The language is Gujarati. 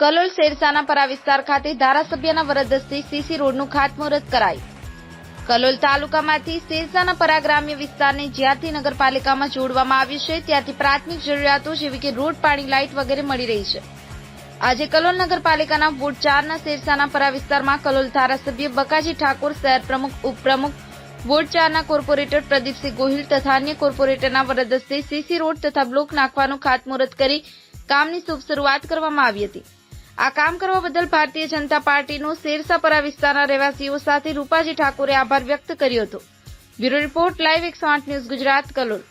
કલોલ શેરસાના પરા વિસ્તાર ખાતે ધારાસભ્યના વરદસ્તી સીસી રોડનું ખાતમુહૂર્ત કરાયું. કલોલ તાલુકામાંથી શેરસાના પરા ગ્રામ્ય વિસ્તારને જ્યાંથી નગરપાલિકામાં જોડવામાં આવ્યું છે, ત્યાંથી પ્રાથમિક જરૂરિયાતો જેવી કે રોડ પાણી, લાઇટ વગેરે મળી રહી છે. આજે કલોલ નગરપાલિકાના વોર્ડ ચારના શેરસાના પરા વિસ્તારમાં કલોલ ધારાસભ્ય બકાજી ઠાકોર, શહેર પ્રમુખ ઉપપ્રમુખ વોર્ડ ચારના કોર્પોરેટર પ્રદીપસિંહ ગોહિલ તથા અન્ય કોર્પોરેટરના વરદસ્તે સીસી રોડ તથા બ્લોક નાખવાનું ખાતમુહૂર્ત કરી કામની શુભ શરૂઆત કરવામાં આવી હતી. આ કામ કરવા બદલ ભારતીય જનતા પાર્ટીનો શેરસાપરા વિસ્તારના રહેવાસીઓ સાથે રૂપાજી ઠાકોરે આભાર વ્યક્ત કર્યો હતો. બ્યુરો રિપોર્ટ, લાઈવ એકસો આઠ ન્યૂઝ ગુજરાત, કલોલ.